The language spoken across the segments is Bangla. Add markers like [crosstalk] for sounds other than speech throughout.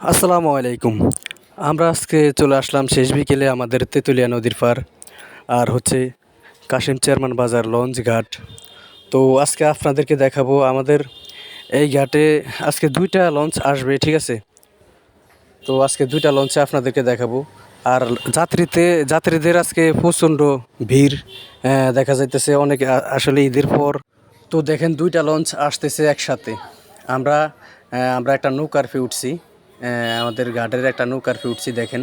আসসালামু আলাইকুম। আমরা আজকে চলে আসলাম শেষ বিকেলে আমাদের তেঁতুলিয়া নদীর পার, আর হচ্ছে কাশিম চেয়ারম্যান বাজার লঞ্চ ঘাট। তো আজকে আপনাদেরকে দেখাবো আমাদের এই ঘাটে আজকে দুইটা লঞ্চ আসবে, ঠিক আছে? তো আজকে দুইটা লঞ্চে আপনাদেরকে দেখাবো। আর যাত্রীতে, যাত্রীদের আজকে প্রচণ্ড ভিড় দেখা যাইতেছে অনেক আসলে ঈদের পর। তো দেখেন দুইটা লঞ্চ আসতেছে একসাথে। আমরা আমরা একটা নৌকার ফি উঠছি। আমাদের ঘাটের একটা নৌকার উঠছি দেখেন।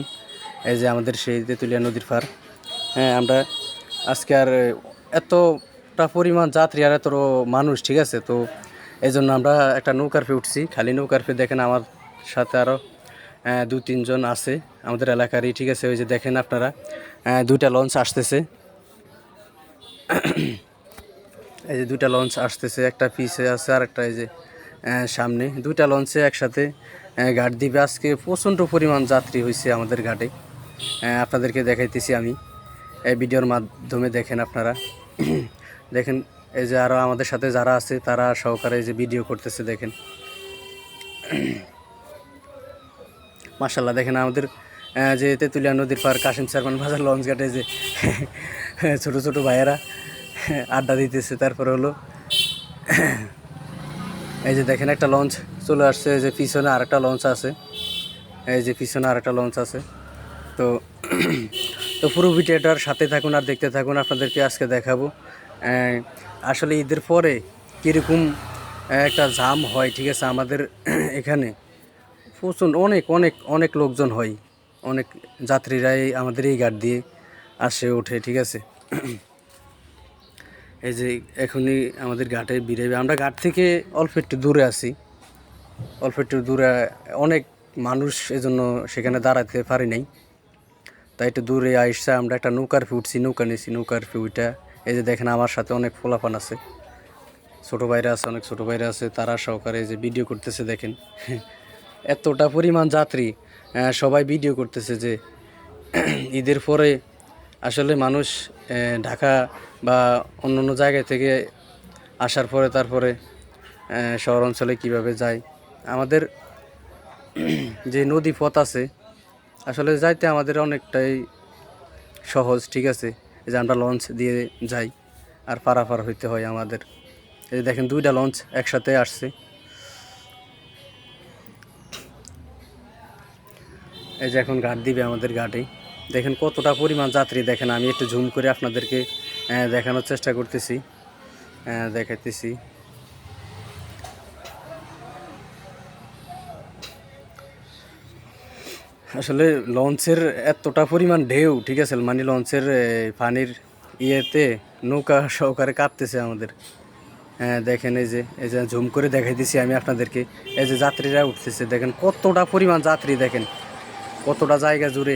এই যে আমাদের সেই তেঁতুলিয়া নদীর পার হ্যাঁ আমরা আজকে আর এতটা পরিমাণ যাত্রী আর এত মানুষ ঠিক আছে? তো এই জন্য আমরা একটা নৌকার ফি উঠছি খালি নৌকার ফি দেখেন আমার সাথে আরও দু তিনজন আছে আমাদের এলাকারই ঠিক আছে? ওই যে দেখেন আপনারা আহ, দুইটা লঞ্চ আসতেছে। এই যে দুইটা লঞ্চ আসতেছে একটা পিসে আছে আর একটা এই যে সামনে। দুইটা লঞ্চে একসাথে ঘাট দিবে। আজকে প্রচণ্ড পরিমাণ যাত্রী হয়েছে আমাদের ঘাটে। আপনাদেরকে দেখাইতেছি আমি। এই ভিডিওর মাধ্যমে দেখেন আপনারা। দেখেন, এই যে আরও আমাদের সাথে যারা আছে, তারা সহকারে যে ভিডিও করতেছে, দেখেন। মাসাল্লাহ দেখেন আমাদের যে তেঁতুলিয়া নদীর পার কাশিম সারমান বাজার লঞ্চ ঘাটে যে ছোট ছোট ভাইয়েরা আড্ডা দিতেছে। তারপরে হলো এই যে দেখেন একটা লঞ্চ চলে আসছে, এই যে পিছনে আরেকটা লঞ্চ আছে। এই যে পিছনে আরেকটা লঞ্চ আছে। তো তো পুরো ভিডিওটার সাথে থাকুন আর দেখতে থাকুন, আপনাদেরকে আজকে দেখাবো। আসলে ঈদের পরে কীরকম একটা জাম হয়, ঠিক আছে? আমাদের এখানে প্রচণ্ড অনেক অনেক অনেক লোকজন হয়। অনেক যাত্রীরাই আমাদের এই ঘাট দিয়ে আসে, ওঠে, ঠিক আছে? এই যে এখনই আমাদের ঘাটে বিড়াবে আমরা ঘাট থেকে অল্প একটু দূরে আছি। অল্প একটু দূরে, অনেক মানুষ এজন্য সেখানে দাঁড়াতে পারি নাই। তাই একটু দূরে আইসা আমরা একটা নৌকার ফি উঠছি, নৌকা নিয়েছি নৌকার ফি উঠা এই যে দেখেন আমার সাথে অনেক ফোলাফান আছে। ছোটো ভাইরা আছে, অনেক ছোটো ভাইরা আছে, তারা সহকারে যে ভিডিও করতেছে দেখেন। এতটা পরিমাণ যাত্রী সবাই ভিডিও করতেছে যে ঈদের পরে আসলে মানুষ ঢাকা বা অন্য অন্য জায়গায় থেকে আসার পরে, তারপরে শহর অঞ্চলে কীভাবে যায়? আমাদের [clears throat] যে নদী পথ আছে, আসলে যাইতে আমাদের অনেকটাই সহজ, ঠিক আছে? যে আমরা লঞ্চ দিয়ে যাই, আর পারাপার হইতে হয় আমাদের। এই দেখেন, দুইটা লঞ্চ একসাথে আসছে। এই যে এখন ঘাট দিবে আমাদের ঘাটে দেখেন কতটা পরিমাণ যাত্রী দেখেন, আমি একটু ঝুম করে আপনাদেরকে দেখানোর চেষ্টা করতেছি। দেখাইতেছি। আসলে লঞ্চের এতটা পরিমাণ ঢেউ, ঠিক আছে মানে লঞ্চের পানির ইয়েতে নৌকা সহকারে কাঁপতেছে আমাদের। হ্যাঁ দেখেন এই যে এই যে ঝুম করে দেখাই দিছি আমি আপনাদেরকে, এই যে যাত্রীরা উঠতেছে, দেখেন কতটা পরিমাণ যাত্রী দেখেন, কতটা জায়গা জুড়ে।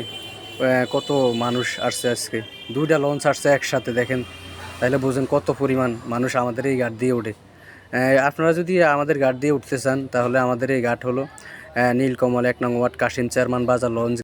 কত মানুষ আসছে আজকে? দুইটা লঞ্চ আসছে একসাথে, দেখেন। তাহলে বুঝেন কত পরিমাণ মানুষ আমাদের এই গাড় দিয়ে ওঠে। আপনারা যদি আমাদের গাড় দিয়ে উঠতে চান, তাহলে আমাদের এই গাঠ হলো নীলকমল এক নং ওয়ার্ড কাশিম চেয়ারম্যান বাজার লঞ্চ